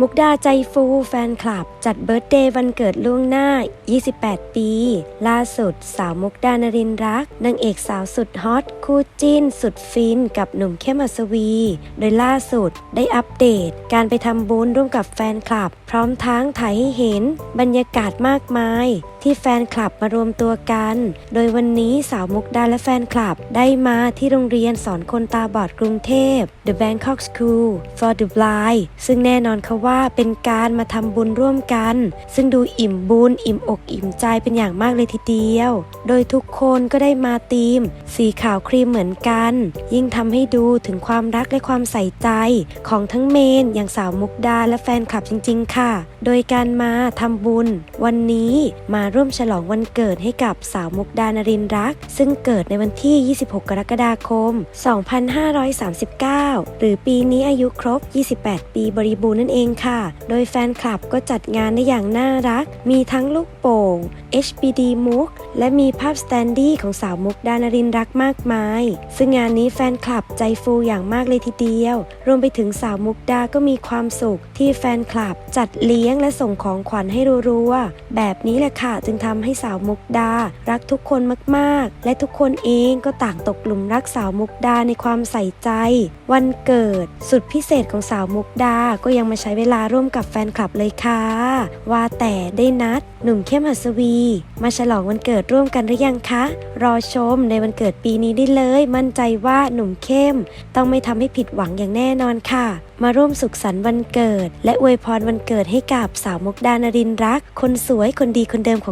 มุกดาใจฟูแฟนคลับ จัดเบิร์ตเดย์วันเกิดล่วงหน้า 28 ปี ล่าสุดสาวมุกดานรินร์รักนางเอกสาวสุดฮอตคู่จิ้น สุดฟินกับหนุ่มเข้มอัศวี โดยล่าสุดได้อัปเดต การไปทำบุญร่วมกับแฟนคลับ พร้อมทั้งถ่ายให้เห็นบรรยากาศมากมาย ที่แฟนคลับมารวมตัวกัน โดยวันนี้สาวมุกดาและแฟนคลับได้มาที่โรงเรียนสอนคนตาบอดกรุงเทพ The Bangkok School for the Blind ซึ่งแน่นอนค่ะว่าเป็นการมาทำบุญร่วมกัน ซึ่งดูอิ่มบุญอิ่มอกอิ่มใจเป็นอย่างมากเลยทีเดียว โดยทุกคนก็ได้มาธีม สีขาวครีมเหมือนกัน ยิ่งทำให้ดูถึงความรักและความใส่ใจ ของทั้งเมนอย่างสาวมุกดาและแฟนคลับจริง ๆ ค่ะ โดยการมาทำบุญ วันนี้มาร่วมฉลองวันเกิดให้กับสาวมุกดานรินรัก ซึ่งเกิดในวันที่ 26 กรกฎาคม 2539 หรือปีนี้อายุครบ 28 ปีบริบูรณ์นั่นเองค่ะ โดยแฟนคลับก็จัดงานได้อย่างน่ารัก มีทั้งลูกโป่ง HBD มุก และมีภาพสแตนดี้ของสาวมุกดานรินรักมากมาย ซึ่งงานนี้แฟนคลับใจฟูอย่างมากเลยทีเดียว รวมไปถึงสาวมุกดาก็มีความสุขที่แฟนคลับจัดเลี้ยงและส่งของขวัญให้รัวๆแบบนี้แหละค่ะจึงทำให้สาวมุกดา รักทุกคนมากๆ และทุกคนเองก็ต่างตกหลุมรักสาวมุกดาในความใส่ใจ วันเกิด สุดพิเศษของสาวมุกดาก็ยังมาใช้เวลาร่วมกับแฟนคลับเลยค่ะ ว่าแต่ได้นัด หนุ่มเข้มหัสวี มาฉลองวันเกิดร่วมกันหรือยังคะ รอชมในวันเกิดปีนี้ได้เลย มั่นใจว่าหนุ่มเข้ม ต้องไม่ทำให้ผิดหวังอย่างแน่นอนค่ะ มาร่วมสุขสันต์วันเกิด และอวยพรวันเกิดให้กับสาวมุกดานรินรัก คนสวยคนดีคนเดิมของ